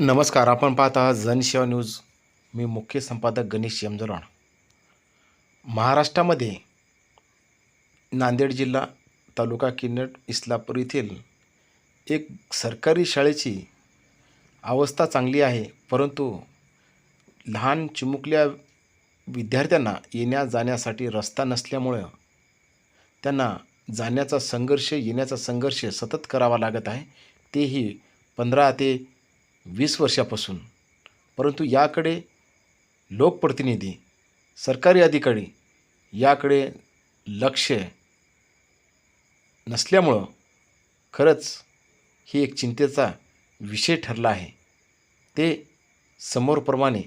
नमस्कार आपण पाहत जनसेवा न्यूज. मी मुख्य संपादक गणेश यमजराण महाराष्ट्रामध्ये नांदेड जिल्हा तालुका किन्नट इस्लापूर येथील एक सरकारी शाळेची अवस्था चांगली आहे परंतु लहान चिमुकल्या विद्यार्थ्यांना येण्या जाण्यासाठी रस्ता नसल्यामुळं त्यांना जाण्याचा संघर्ष येण्याचा संघर्ष सतत करावा लागत आहे. तेही पंधरा ते वीस वर्षापासून. परंतु याकडे लोकप्रतिनिधी सरकारी अधिकारी याकडे लक्ष नसल्यामुळं खरंच ही एक चिंतेचा विषय ठरला आहे. ते समोरप्रमाणे.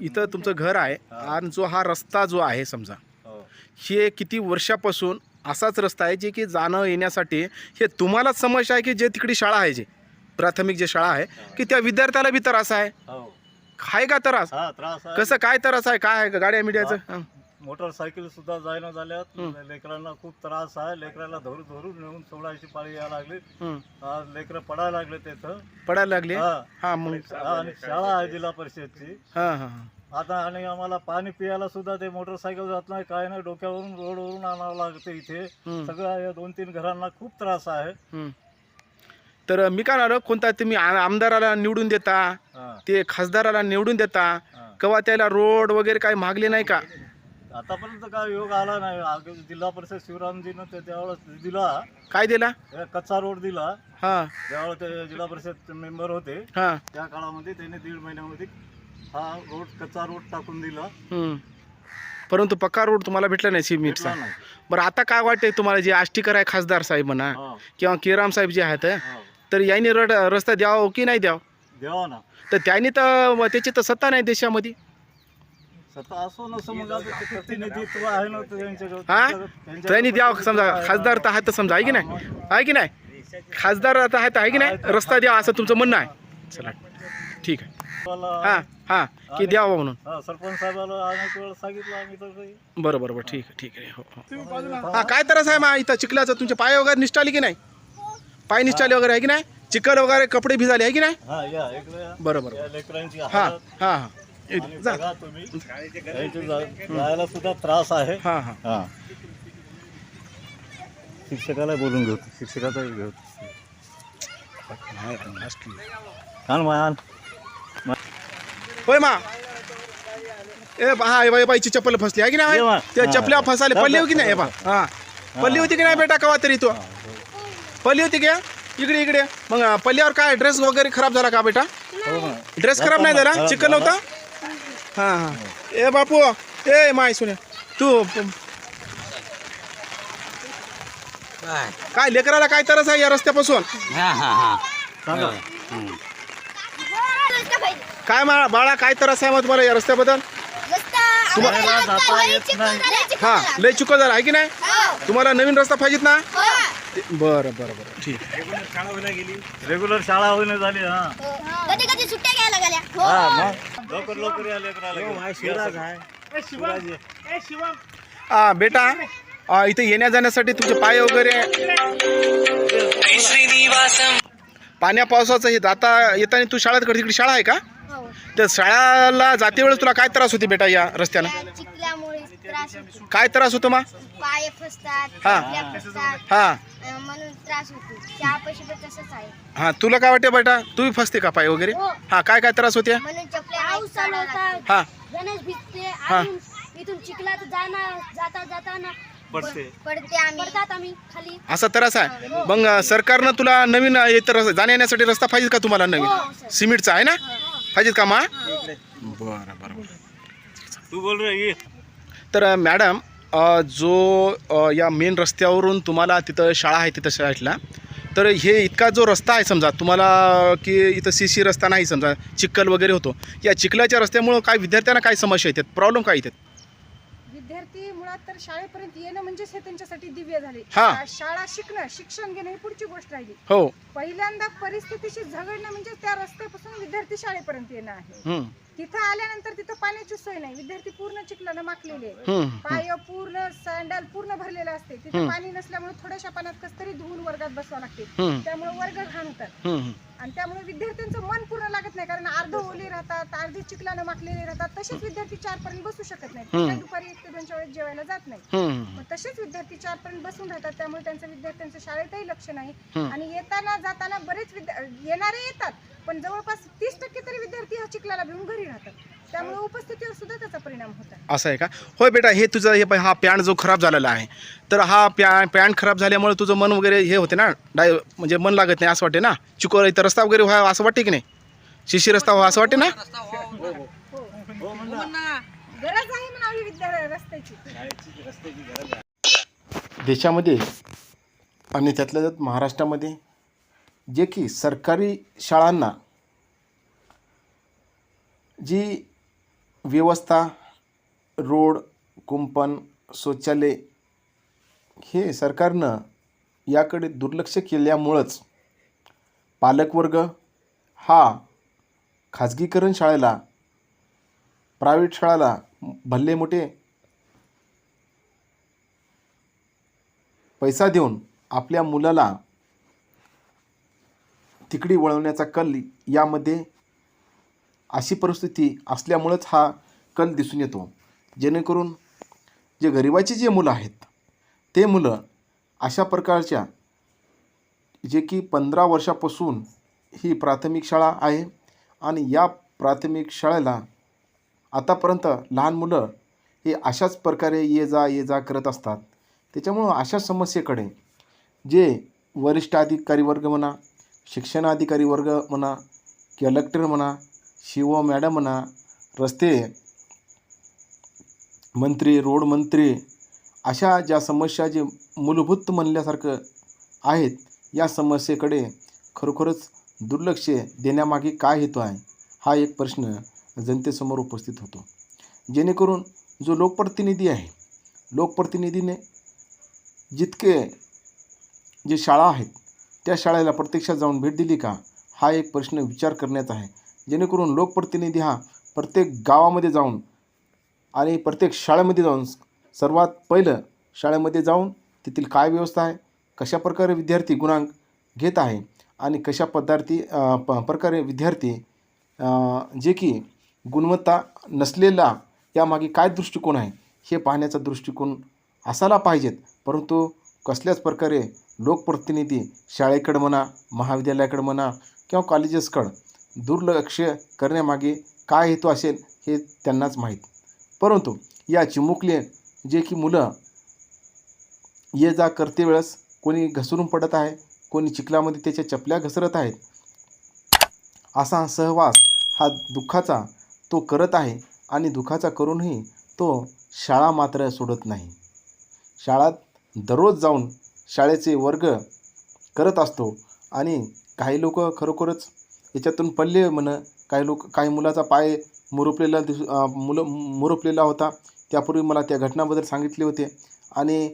इथं तुमचं घर आहे. आणि जो हा रस्ता जो आहे समजा हे किती वर्षापासून असाच रस्ता आहे जे की जाणं येण्यासाठी हे तुम्हालाच समस्या आहे की जे तिकडे शाळा आहे जे प्राथमिक जे शाळा आहे की त्या विद्यार्थ्याला बी त्रास आहे? हो. आहे का त्रास? कसं काय त्रास आहे? काय आहे गाड्या मीडियाचं. मोटरसायकल सुद्धा जायना झाल्यात. लेकरांना खूप त्रास आहे. लेकराला धरून धरून नेऊन सोडायची पाळी यायला लागली. आज लेकरं पडायला लागले तिथं. पडायला लागले? हा. मग. शाळा आहे जिल्हा परिषदची. हां हां हां. आता आणि आम्हाला पाणी पियाला सुद्धा ते मोटरसायकल जात नाही. काय नाही डोक्यावरून रोडवरून आणावं लागते इथे. सगळ्या या दोन तीन घरांना खूप त्रास आहे. हं. तर मी काय म्हणणार कोणता तुम्ही आ- आमदाराला निवडून देता हा, ते खासदाराला निवडून देता. कवा त्याला रोड वगैरे काही मागले नाही का? आतापर्यंत काय योग आला नाही. आगे जिल्हा परिषद शिवरामजीनं ते त्यावेळेस दिला. काय दिला? हे कच्चा रोड दिला. हां. त्यावेळेस ते जिल्हा परिषद मेंबर होते हां. त्या काळामध्ये त्यांनी दीड महिन्यामध्ये हा रोड कच्चा रोड टाकून दिला. परंतु पक्का रोड तुम्हाला भेटला नाही सिमेंटचा भेटला नाही. बरं आता काय वाटतंय तुम्हाला जे आष्टीकर आहे खासदार साहेब म्हणा हा, किंवा केराम साहेब जे आहेत हा. तर यांनी रड रस्ता द्यावं की नाही द्यावं? द्यावा ना. तर त्यांनी तर मग त्याची तर सत्ता नाही देशामध्ये. स्वतः असो नसो मग आता ते प्रतिनिधित्व आहे ना त्यांच्याकडे हा? त्यांच्याकडे त्यांनी द्यावं समजा. आहे. खासदार तर आहेत समजा आहे की नाही? आहे की नाही? खासदार आता आहेत आहे की नाही? रस्ता द्यावा असं तुमचं म्हणणं आहे. चला. ठीक आहे. हां हां की द्यावं म्हणून. हा, सरपंच साहेबाला अनेक वेळा सांगितलं आम्ही तर काही. बरं बरं बरं ठीक आहे ठीक आहे. हो हो. हा काय तरच आहे मा इथं चिखलाचं? तुमचे पाय वगैरे निष्ठाली की नाही? पाय निष्ठाले वगैरे आहे की नाही? चिखल वगैरे कपडे भिजाले आहे की नाही? हा या इकडे या. बरं बरं या लेकरांची हां हालत. हां हां. आणि इथं जा. बघा तुम्ही यांची जा- जायला सुद्धा त्रास आहे. हां हां. हा. शिक्षकाला बोलून घेऊ शिक्षकाचा घेऊ. आण मायान होय मा. ए बा हा बाई बाईची चप्पल फसली आहे की. नाही? त्या हा. चपल्या फसाले पडली होती की नाही? हे बा हा. पडली होती की नाही बेटा कवा तरी तू? पडली होती का? इकडे इकडे. मग पल्ल्यावर काय ड्रेस वगैरे खराब झाला का बेटा? हो ना ड्रेस खराब नाही झाला? खराब चिकन. नव्हता? हां हां. ए बापू ए माय सुने तू काय लेकराला काय तरच आहे या रस्त्यापासून? सांगा. काय मा बाळा काय तरच आहे मग तुम्हाला या रस्त्याबद्दल. हा लय चुका झाला आहे की नाही? तुम्हाला नवीन रस्ता पाहिजेत ना? बरं बरं बरं. ठीक आहे. रेग्युलर शाळा होईन झाली हा. कधी कधी सुट्ट्या घ्यायला गेल्या हा. मग? लवकर लवकर या लेकराला शिवराज आहे हा बेटा आ, इथे येण्या जाण्यासाठी तुमचे पाय वगैरे पाण्या पावसाचं हे जाता येताना तू शाळेत तिकडे शाळा आहे का? हो. तर शाळेला जाते वेळेस तुला काय त्रास होते बेटा या रस्त्यानं? त्या चिखल्यामुळे त्रास होतो. काय त्रास होतो पाय फसतात हा. फसतात. हा. अं, म्हणून त्रास होतो. चहा पैसे पण तसंच आहे. हा तुला काय वाटते बेटा? तू फसते का पाय वगैरे? हो. हा काय काय त्रास होते? म्हणून चपल्या पाऊस चालू होतात हा. गणेश भिजते. हा. आणि इथून चिखलात जाणार जाता जाताना पडते. पडते आम्ही. पडतात आम्ही खाली. असा त्रास आहे. मग अ, सरकारनं तुला नवीन इथं रस्ता- जाण्या येण्यासाठी रस्ता पाहिजे का तुम्हाला हो, नवीन सर. सिमेंटचा आहे ना? हो. पाहिजेत का मा? बरं बरं बरं. तू बोल रे ये. तर मॅडम अ, जो अ, या मेन रस्त्यावरून तुम्हाला तिथं शाळा आहे तिथं शाळेतला तर हे इतका जो रस्ता आहे समजा तुम्हाला की इथं सी सी रस्ता नाही समजा चिखल वगैरे होतो. या चिखलाच्या रस्त्यामुळं काय विद्यार्थ्यांना काय समस्या येतात? प्रॉब्लेम काय येतात? विद्यार्थी मुळात तर शाळेपर्यंत येणं म्हणजेच हे त्यांच्यासाठी दिव्य झाले हा. शा- शाळा शिकणं शिक्षण घेणं ही पुढची गोष्ट राहिली हो पहिल्यांदा परिस्थितीशी झगडणं म्हणजे त्या रस्त्यापासून विद्यार्थी शाळेपर्यंत येणं आहे. तिथं आल्यानंतर तिथं पाण्याची सोय नाही. विद्यार्थी पूर्ण चिखलानं माखलेले आहे. हम्म, हम्म. पाय पूर्ण सँडल पूर्ण भरलेलं असते. तिथे. पाणी नसल्यामुळे थोड्याशा पाण्यात कस तरी धुवून वर्गात बसवा लागते. हम्म, त्यामुळे वर्ग घाण होतात. हम्म. आणि त्यामुळे विद्यार्थ्यांचं मन पूर्ण लागत नाही. कारण अर्ध ओली राहतात अर्धी चिखलानं माखलेले राहतात. तसेच विद्यार्थी चार पर्यंत बसू शकत नाहीत. ते दुपारी एक ते दोनच्या वेळेस जेवायला जात नाही हम्म, मग तसेच विद्यार्थी चार पर्यंत बसून राहतात. त्यामुळे त्यांचं विद्यार्थ्यांचं शाळेतही लक्ष नाही. आणि येताना जाताना बरेच विद्या- येणारे येतात. पण जवळपास तीस टक्के तरी विद्यार्थी हा चिखलाला भिवून घरी राहतात त्यामुळे उपस्थितीवर सुद्धा त्याचा परिणाम होता असं आहे का होय बेटा हे तुझं हे हा पॅन्ट जो खराब झालेला आहे तर हा पॅ पॅन्ट खराब झाल्यामुळे तुझं मन वगैरे हे होते ना डाय म्हणजे मन लागत नाही असं वाटते ना चिकोर इथं रस्ता वगैरे व्हावा असं वाटते की नाही शिशी रस्ता व्हावा असं वाटते ना गरज आहे म्हणावी विद्या रस्त्याची देशामध्ये आणि त्यातल्या त्यात महाराष्ट्रामध्ये जे की सरकारी शाळांना जी व्यवस्था रोड कुंपण शौचालय हे सरकारनं याकडे दुर्लक्ष केल्यामुळंच पालकवर्ग हा खाजगीकरण शाळेला प्रायव्हेट शाळेला भल्ले मोठे पैसा देऊन आपल्या मुलाला तिकडी वळवण्याचा कल यामध्ये अशी परिस्थिती असल्यामुळंच हा कल दिसून येतो. जेणेकरून जे गरिबाची जे मुलं आहेत ते मुलं अशा प्रकारच्या जे की पंधरा वर्षापासून ही प्राथमिक शाळा आहे आणि या प्राथमिक शाळेला आतापर्यंत लहान मुलं हे अशाच प्रकारे ये जा ये जा करत असतात. त्याच्यामुळं अशा समस्येकडे जे वरिष्ठ अधिकारी वर्ग म्हणा शिक्षणाधिकारी वर्ग म्हणा कलेक्टर म्हणा शिव मॅडम म्हणा रस्ते मंत्री रोड मंत्री अशा ज्या समस्या जे मूलभूत म्हणल्यासारखं आहेत या समस्येकडे खरोखरच दुर्लक्ष देण्यामागे काय हेतू आहे हा एक प्रश्न जनतेसमोर उपस्थित होतो. जेणेकरून जो लोकप्रतिनिधी आहे लोकप्रतिनिधीने जितके जे शाळा आहेत त्या शाळेला प्रत्यक्षात जाऊन भेट दिली का? हा एक प्रश्न विचार करण्यात आहे. जेणेकरून लोकप्रतिनिधी हा प्रत्येक गावामध्ये जाऊन आणि प्रत्येक शाळेमध्ये जाऊन सर्वात पहिलं शाळेमध्ये जाऊन तेथील काय व्यवस्था आहे कशा प्रकारे विद्यार्थी गुणांक घेत आहे आणि कशा पदार्थी प प्रकारे विद्यार्थी जे की गुणवत्ता नसलेला यामागे काय दृष्टिकोन आहे हे पाहण्याचा दृष्टिकोन असायला पाहिजेत. परंतु कसल्याच प्रकारे लोकप्रतिनिधी शाळेकडं म्हणा महाविद्यालयाकडं म्हणा किंवा कॉलेजेसकडं दुर्लक्ष करण्यामागे काय हेतू असेल हे त्यांनाच माहीत. परंतु या चिमुकले जे की मुलं ये जा करते वेळेस कोणी घसरून पडत आहे कोणी चिखलामध्ये त्याच्या चपल्या घसरत आहेत असा सहवास हा दुःखाचा तो करत आहे आणि दुःखाचा करूनही तो शाळा मात्र सोडत नाही. शाळात दररोज जाऊन शाळेचे वर्ग करत असतो आणि काही लोक खरोखरच याच्यातून पडले म्हण काही लोक काही मुलाचा पाय मुरपलेला दिस मुलं मुरपलेला होता. त्यापूर्वी मला त्या घटनाबद्दल सांगितले होते. आणि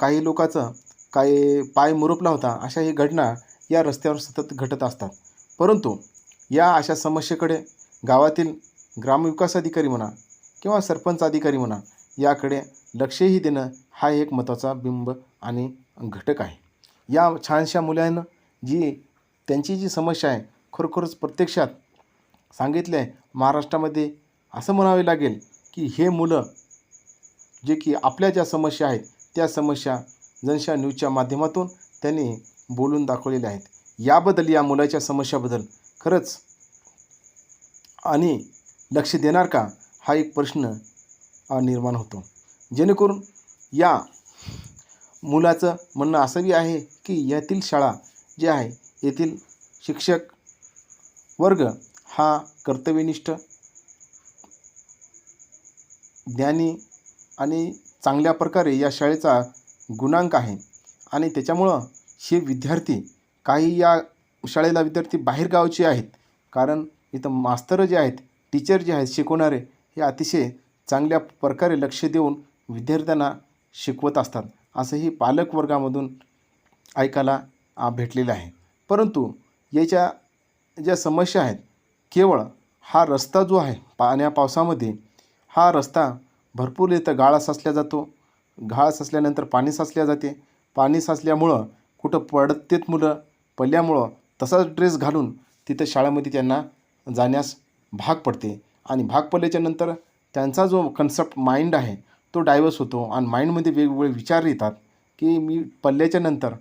काही लोकाचं काही पाय मुरपला होता. अशा ही घटना या रस्त्यावर सतत घटत असतात. परंतु या अशा समस्येकडे गावातील ग्रामविकास अधिकारी म्हणा किंवा सरपंच अधिकारी म्हणा याकडे लक्षही देणं हा एक महत्त्वाचा बिंब आणि घटक आहे. या छानशा मुलांना जी त्यांची जी समस्या आहे खरोखरच प्रत्यक्षात सांगितलं आहे महाराष्ट्रामध्ये असं म्हणावे लागेल की हे मुलं जे की आपल्या ज्या समस्या आहेत त्या समस्या जनशा न्यूजच्या माध्यमातून त्यांनी बोलून दाखवलेल्या आहेत. याबद्दल या मुलाच्या समस्याबद्दल खरंच आणि लक्ष देणार का हा एक प्रश्न निर्माण होतो. जेणेकरून या मुलाचं म्हणणं असंही आहे की यातील शाळा जे आहे येथील शिक्षक वर्ग हा कर्तव्यनिष्ठ ज्ञानी आणि चांगल्या प्रकारे या शाळेचा गुणांक आहे. आणि त्याच्यामुळं हे विद्यार्थी काही या शाळेला विद्यार्थी बाहेरगावचे आहेत. कारण इथं मास्तर जे आहेत टीचर जे आहेत शिकवणारे हे अतिशय चांगल्या प्रकारे लक्ष देऊन विद्यार्थ्यांना शिकवत असतात. असंही पालक वर्गामधून ऐकायला भेटलेलं आहे. परंतु याच्या ज्या समस्या आहेत केवळ हा रस्ता जो आहे पाण्या पावसामध्ये हा रस्ता भरपूर इथं गाळा साचल्या जातो. गाळ साचल्यानंतर पाणी साचल्या जाते. पाणी साचल्यामुळं कुठं पडतेत मुलं पडल्यामुळं तसाच ड्रेस घालून तिथं शाळेमध्ये त्यांना जाण्यास भाग पडते. आणि भाग पडल्याच्यानंतर त्यांचा जो कन्सेप्ट माइंड आहे तो डायवर्स होतो. आणि माइंडमध्ये वेगवेगळे विचार येतात की मी पल्ल्याच्या नंतर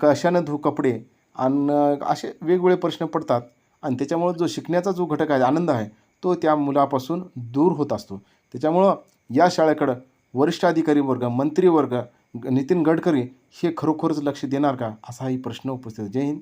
कशानं धू कपडे आणि असे वेगवेगळे प्रश्न पडतात. आणि त्याच्यामुळं जो शिकण्याचा जो घटक आहे आनंद आहे तो त्या मुलापासून दूर होत असतो. त्याच्यामुळं या शाळेकडं वरिष्ठ अधिकारी वर्ग मंत्री वर्ग नितीन गडकरी हे खरोखरच लक्ष देणार का? असाही प्रश्न उपस्थित जय हिंद.